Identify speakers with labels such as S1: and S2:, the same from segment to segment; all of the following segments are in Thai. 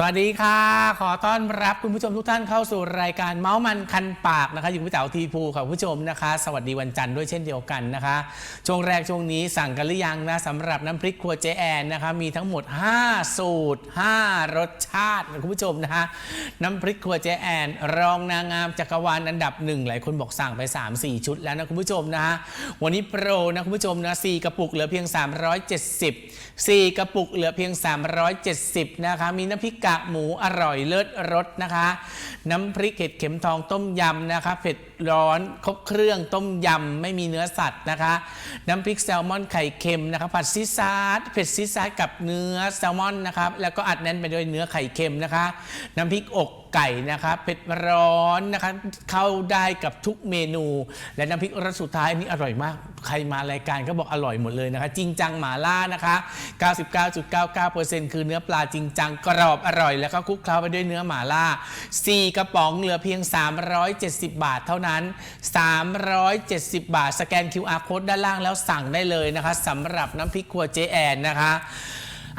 S1: สวัสดีค่ะ ขอต้อนรับคุณผู้ชมทุกท่านเข้าสู่รายการเมาส์มันคันปากนะคะอยู่กับพี่เต๋าทีพูค่ะคุณผู้ชมนะคะ สวัสดีวันจันทร์ด้วยเช่นเดียวกันนะคะช่วงแรกช่วงนี้สั่งกันหรือยังนะสำหรับน้ำพริกครัวเจแอนนะคะมีทั้งหมด 5 สูตร 5 รสชาติคุณผู้ชมนะคะน้ำพริกครัวเจแอน รองนางงามจักรวาลอันดับหนึ่งหลายคนบอกสั่งไป 3-4 ชุดแล้วนะคุณผู้ชมนะคะวันนี้โปรนะคุณผู้ชมนะ4กระปุกเหลือเพียง 370 4 กระปุกเหลือเพียง 370นะคะมีน้ำพริกกากหมูอร่อยเลิศรสนะคะ น้ำพริกเห็ดเข็มทองต้มยำนะคะ เผ็ดร้อนครบเครื่องต้มยำไม่มีเนื้อสัตว์นะคะ น้ำพริกแซลมอนไข่เค็มนะคะ ผัดซีซาร์เผ็ดซีซาร์กับเนื้อแซลมอนนะครับแล้วก็อัดแน่นไปด้วยเนื้อไข่เค็มนะคะ น้ำพริกอก ไก่นะคะเผ็ดร้อนนะคะเข้าได้กับทุกเมนู และน้ำพริกรสสุดท้ายนี้อร่อยมาก ใครมารายการก็บอกอร่อยหมดเลยนะคะ จริงจังหมาล่านะคะ 99.99%คือเนื้อปลาจริงจังกรอบอร่อย แล้วก็คลุกเคล้าไปด้วยเนื้อหมาล่า 4 กระป๋องเหลือเพียง 370 บาทเท่านั้น 370 บาท สแกน QR code ด้านล่างแล้วสั่งได้เลยนะคะสำหรับน้ำพริกครัวเจแอนนะคะ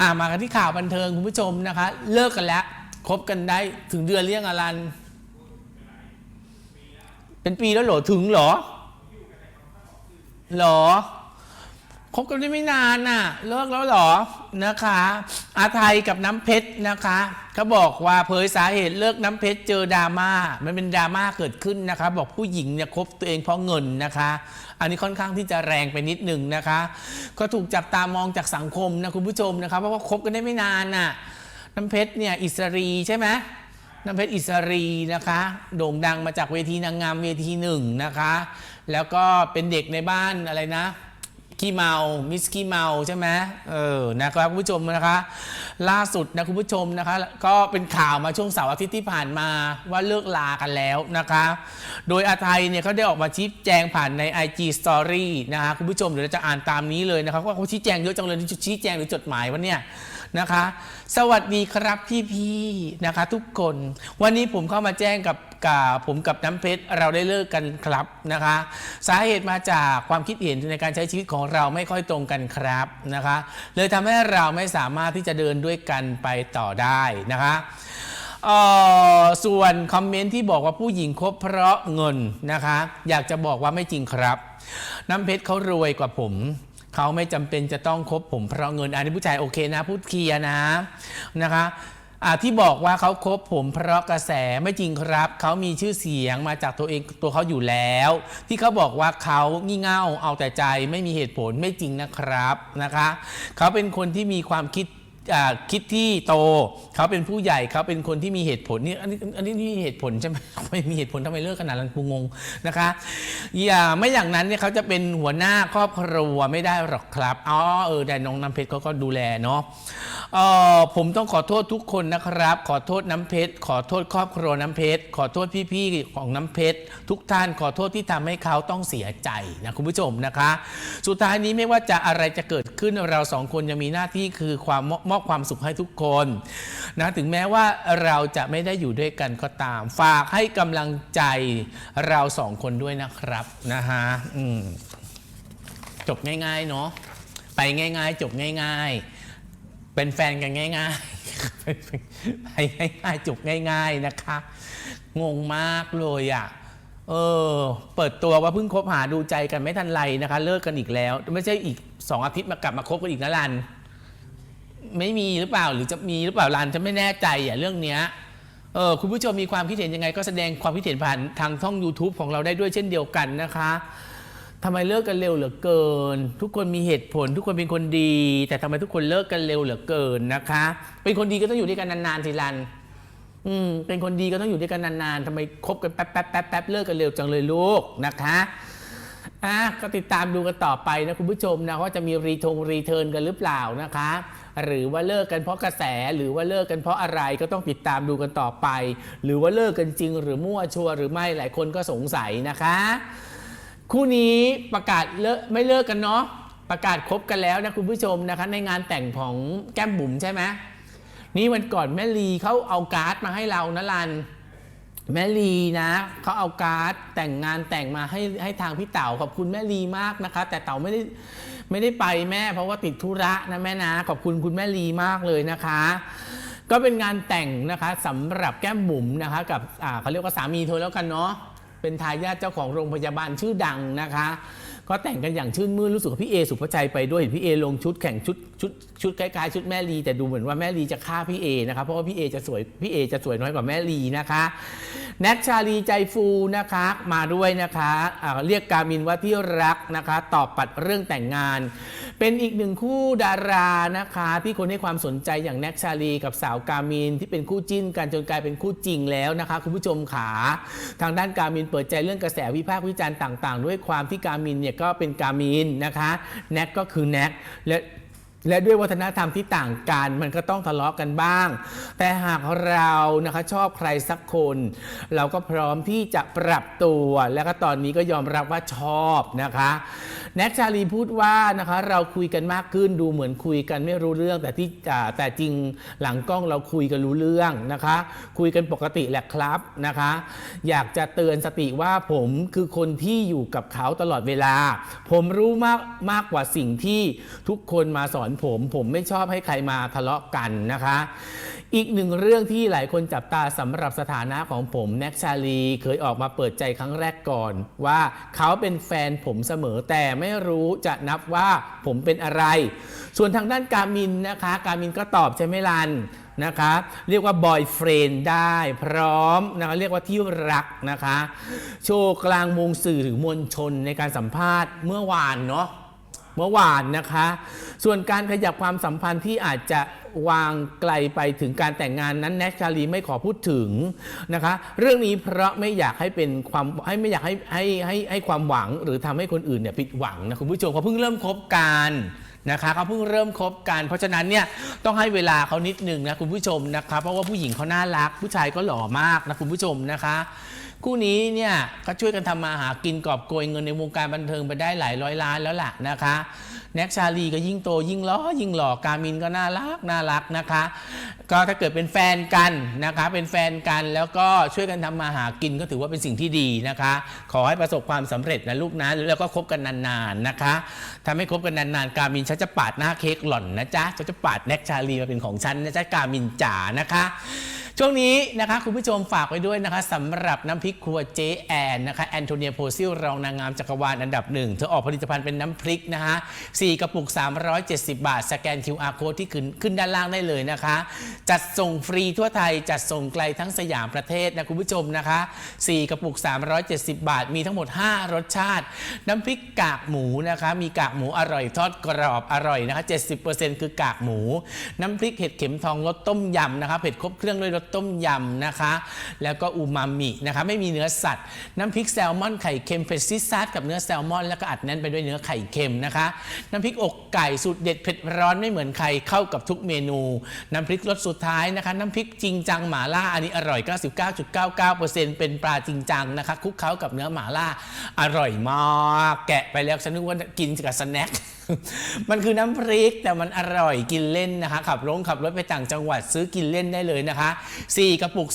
S1: อ่ามากันที่ข่าวบันเทิงคุณผู้ชมนะคะ เลิกกันแล้ว คบกันได้ถึงเดือนเลี้ยงอลัน เป็นปีแล้วเหรอ ถึงเหรอหรอคบกันได้ไม่นานน่ะ เลิกแล้วหรอนะคะ อาไทยกับน้ำเพชรนะคะเขาบอกว่าเผยสาเหตุเลิกน้ำเพชรเจอดราม่ามันเป็นดราม่าเกิดขึ้นนะคะ บอกผู้หญิงเนี่ยคบตัวเองเพราะเงินนะคะ อันนี้ค่อนข้างที่จะแรงไปนิดหนึ่งนะคะ ก็ถูกจับตามองจากสังคมนะคุณผู้ชมนะคะเพราะว่าคบกันได้ไม่นานน่ะ น้ำเพชรเนี่ยอิสรีใช่ไหมน้ำเพชรอิสรีนะคะ โด่งดังมาจากเวทีนางงามเวทีหนึ่งนะคะ แล้วก็เป็นเด็กในบ้านอะไรนะขี้เมา มิสขี้เมาใช่ไหมเออ นะครับคุณผู้ชมนะคะ ล่าสุดนะคุณผู้ชมนะคะ ก็เป็นข่าวมาช่วงเสาร์อาทิตย์ที่ผ่านมาว่าเลิกลากันแล้วนะคะ โดยอาไทยเนี่ยเขาได้ออกมาชี้แจงผ่านใน IG Story นะคะคุณผู้ชมเดี๋ยวเราจะอ่านตามนี้เลยนะครับว่าเขาชี้แจงเยอะจังเลยนี่ชี้แจงหรือจดหมายวะเนี่ย นะคะ สวัสดีครับพี่ๆนะคะ ทุกคน วันนี้ผมเข้ามาแจ้งกับกับผมกับน้ำเพชรเราได้เลิกกันครับนะคะ สาเหตุมาจากความคิดเห็นในการใช้ชีวิตของเราไม่ค่อยตรงกันครับนะคะ เลยทำให้เราไม่สามารถที่จะเดินด้วยกันไปต่อได้นะคะส่วนคอมเมนต์ที่บอกว่าผู้หญิงคบเพราะเงินนะคะ อยากจะบอกว่าไม่จริงครับ น้ำเพชรเขารวยกว่าผม เขาไม่จำเป็นจะต้องคบผมเพราะเงินอันนี้ผู้ชายโอเคนะพูดเคลียร์นะนะคะที่บอกว่าเขาคบผมเพราะกระแสไม่จริงครับ เขามีชื่อเสียงมาจากตัวเองตัวเขาอยู่แล้ว ที่เขาบอกว่าเขางี่เง่าเอาแต่ใจไม่มีเหตุผลไม่จริงนะครับนะคะ เขาเป็นคนที่มีความคิด คิดที่โตเขาเป็นผู้ใหญ่เขาเป็นคนที่มีเหตุผลนี่อันนี้อันนี้นี่เหตุผลใช่ไหมไม่มีเหตุผลทำไมเลิกขนาดนั้นกูงงนะคะอย่าไม่อย่างนั้นเนี่ยเขาจะเป็นหัวหน้าครอบครัวไม่ได้หรอกครับอ๋อเออแต่น้องน้ำเพชรเขาก็ดูแลเนาะ เออผมต้องขอโทษทุกคนนะครับ ขอโทษน้ำเพชร ขอโทษครอบครัวน้ำเพชร ขอโทษพี่ๆของน้ำเพชร ทุกท่านขอโทษที่ทำให้เขาต้องเสียใจนะคุณผู้ชมนะคะ สุดท้ายนี้ไม่ว่าจะอะไรจะเกิดขึ้นเราสองคนยังมีหน้าที่คือความมอบความสุขให้ทุกคนนะถึงแม้ว่าเราจะไม่ได้อยู่ด้วยกันก็ตาม ฝากให้กำลังใจเราสองคนด้วยนะครับนะฮะจบง่ายๆเนาะไปง่าย ๆ จบง่าย ๆ เป็นแฟนกันง่ายๆไปง่ายๆจบง่าย ๆนะคะ งงมากเลยอะเออ เปิดตัวว่าเพิ่งคบหาดูใจกันไม่ทันไรนะคะ เลิกกันอีกแล้ว ไม่ใช่อีกสองอาทิตย์มากลับมาคบกันอีกนะรัน ไม่มีหรือเปล่าหรือจะมีหรือเปล่ารันจะไม่แน่ใจอะเรื่องเนี้ยเออคุณผู้ชมมีความคิดเห็นยังไง ก็แสดงความคิดเห็นผ่านทางช่อง YouTube ของเราได้ด้วยเช่นเดียวกันนะคะ ทำไมเลิกกันเร็วเหลือเกิน ทุกคนมีเหตุผล ทุกคนเป็นคนดี แต่ทำไมทุกคนเลิกกันเร็วเหลือเกินนะคะ เป็นคนดีก็ต้องอยู่ด้วยกันนานๆสิรัน อืมเป็นคนดีก็ต้องอยู่ด้วยกันนานๆทำไมคบกันแป๊บแป๊บแป๊บแป๊บเลิกกันเร็วจังเลยลูกนะคะอะก็ติดตามดูกันต่อไปนะคุณผู้ชมนะว่าจะมีรีทงรีเทิร์นกันหรือเปล่านะคะ หรือว่าเลิกกันเพราะกระแสหรือว่าเลิกกันเพราะอะไรก็ต้องติดตามดูกันต่อไป หรือว่าเลิกกันจริงหรือมั่วชัวร์หรือไม่หลายคนก็สงสัยนะคะ คู่นี้ประกาศเลิกไม่เลิกกันเนาะประกาศคบกันแล้วนะคุณผู้ชมนะคะในงานแต่งของแก้มบุ๋มใช่ไหมนี่วันก่อนแม่ลีเขาเอาการ์ดมาให้เรานะลันแม่ลีนะเขาเอาการ์ดแต่งงานแต่งมาให้ให้ทางพี่เต๋าขอบคุณแม่ลีมากนะคะ แต่เต๋าไม่ได้ไม่ได้ไปแม่เพราะว่าติดธุระนะแม่นะขอบคุณคุณแม่ลีมากเลยนะคะ ก็เป็นงานแต่งนะคะสำหรับแก้มบุ๋มนะคะ กับเขาเรียกว่าสามีเธอแล้วกันเนาะ เป็นทายาทเจ้าของโรงพยาบาลชื่อดังนะคะ ก็แต่งกันอย่างชื่นมื่นรู้สึกว่าพี่เอสุภชัยไปด้วยเห็นพี่เอลงชุดแข่งชุดชุดชุดคล้ายๆชุดแม่ลีแต่ดูเหมือนว่าแม่ลีจะฆ่าพี่เอนะคะเพราะว่าพี่เอจะสวยพี่เอจะสวยน้อยกว่าแม่ลีนะคะแน็กชาลีใจฟูนะคะมาด้วยนะคะเรียกกามินว่าที่รักนะคะ ตอบปัดเรื่องแต่งงาน เป็นอีกหนึ่งคู่ดารานะคะ ที่คนให้ความสนใจอย่างแน็กชาลีกับสาวกามินที่เป็นคู่จิ้นกันจนกลายเป็นคู่จริงแล้วนะคะ คุณผู้ชมขา ทางด้านกามินเปิดใจเรื่องกระแสวิพากษ์วิจารณ์ต่าง ๆ ด้วยความที่กามินเนี่ยก็เป็นกามีนนะคะแน็กก็คือแน็กและ และด้วยวัฒนธรรมที่ต่างกันมันก็ต้องทะเลาะกันบ้าง แต่หากเรานะคะชอบใครสักคน เราก็พร้อมที่จะปรับตัวแล้วก็ตอนนี้ก็ยอมรับว่าชอบนะคะแน็กชาลีพูดว่านะคะเราคุยกันมากขึ้นดูเหมือนคุยกันไม่รู้เรื่องแต่ที่แต่จริงหลังกล้องเราคุยกันรู้เรื่องนะคะ คุยกันปกติแหละครับนะคะ อยากจะเตือนสติว่าผมคือคนที่อยู่กับเขาตลอดเวลา ผมรู้มากมากกว่าสิ่งที่ทุกคนมาสอนผม ผมไม่ชอบให้ใครมาทะเลาะกันนะคะ อีกหนึ่งเรื่องที่หลายคนจับตาสำหรับสถานะของผมแน็กชาลีเคยออกมาเปิดใจครั้งแรกก่อน ว่าเขาเป็นแฟนผมเสมอแต่ไม่รู้จะนับว่าผมเป็นอะไร ส่วนทางด้านกามินนะคะ กามินก็ตอบใช่ไหมลันนะคะเรียกว่าบอยเฟรนได้ พร้อมนะคะเรียกว่าที่รักนะคะ โชว์กลางวงสื่อถึงมวลชนในการสัมภาษณ์เมื่อวานเนาะ เมื่อวานนะคะ ส่วนการขยับความสัมพันธ์ที่อาจจะวางไกลไปถึงการแต่งงานนั้นแนทชาลีไม่ขอพูดถึงนะคะ เรื่องนี้เพราะไม่อยากให้เป็นความให้ไม่อยากให้ให้ให้ให้ความหวัง หรือทำให้คนอื่นเนี่ยผิดหวังนะคุณผู้ชมเขาเพิ่งเริ่มคบกันนะคะเขาเพิ่งเริ่มคบกันเพราะฉะนั้นเนี่ยต้องให้เวลาเขานิดนึงนะคุณผู้ชมนะคะเพราะว่าผู้หญิงเขาน่ารัก ผู้ชายก็หล่อมากนะคุณผู้ชมนะคะ คู่นี้เนี่ยก็ช่วยกันทำมาหากินกอบโกยเงินในวงการบันเทิงไปได้หลายร้อยล้านแล้วล่ะนะคะแน็กชาลีก็ยิ่งโตยิ่งล้อยิ่งหล่อกามินก็น่ารักน่ารักนะคะ ก็ถ้าเกิดเป็นแฟนกันนะคะ เป็นแฟนกันแล้วก็ช่วยกันทำมาหากินก็ถือว่าเป็นสิ่งที่ดีนะคะ ขอให้ประสบความสำเร็จนะลูกนะแล้วก็คบกันนานๆนะคะถ้าไม่คบกันนานๆ กามินฉันจะปาดหน้าเค้กหล่อนนะจ๊ะฉันจะปาดแน็กชาลีมาเป็นของฉันนะจ๊ะกามินจ๋านะคะ ช่วงนี้นะคะคุณผู้ชมฝากไว้ด้วยนะคะสำหรับน้ำพริกครัวเจแอนนะคะแอนโทเนียโพซิลรองนางงามจักรวาลอันดับหนึ่งเธอออกผลิตภัณฑ์เป็นน้ำพริกนะคะ4กระปุก 370 บาท สแกน QR code ที่ขึ้นขึ้นด้านล่างได้เลยนะคะ จัดส่งฟรีทั่วไทย จัดส่งไกลทั้งสยามประเทศนะคุณผู้ชมนะคะ4กระปุก 370 บาท มีทั้งหมด 5 รสชาติ น้ำพริกกากหมูนะคะมีกากหมูอร่อยทอดกรอบอร่อยนะคะ70%คือกากหมู น้ำพริกเห็ดเข็มทองรสต้มยำนะคะเผ็ดครบเครื่องด้วยรสต้มยำนะคะ แล้วก็อูมามินะคะไม่มีเนื้อสัตว์ น้ำพริกแซลมอนไข่เค็มเฟรชซิซัสกับเนื้อแซลมอนแล้วก็อัดแน่นไปด้วยเนื้อไข่เค็มนะคะ น้ำพริกอกไก่สูตรเด็ดเผ็ดร้อนไม่เหมือนใครเข้ากับทุกเมนู น้ำพริกรสสุดท้ายนะคะน้ำพริกจริงจังหมาล่าอันนี้อร่อย 99.99%เป็นปลาจริงจังนะคะคลุกเคล้ากับเนื้อหมาล่าอร่อยมากแกะไปแล้วฉันนึกว่ากินกับสแน็ค มันคือน้ำพริกแต่มันอร่อยกินเล่นนะคะ ขับรถขับรถไปต่างจังหวัดซื้อกินเล่นได้เลยนะคะ 4 กระปุก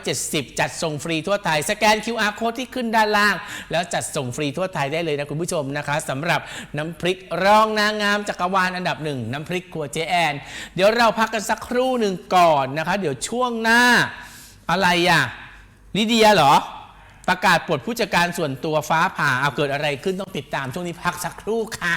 S1: 370 จัดส่งฟรีทั่วไทย สแกน QR code ที่ขึ้นด้านล่าง แล้วจัดส่งฟรีทั่วไทยได้เลยนะคุณผู้ชมนะคะสำหรับน้ำพริกรองนางงามจักรวาลอันดับหนึ่งน้ำพริกครัวเจแอน เดี๋ยวเราพักกันสักครู่หนึ่งก่อนนะคะ เดี๋ยวช่วงหน้า อะไรอะลิเดียเหรอประกาศปลดผู้จัดการส่วนตัวฟ้าผ่าเอาเกิดอะไรขึ้นต้องติดตามช่วงนี้พักสักครู่ค่ะ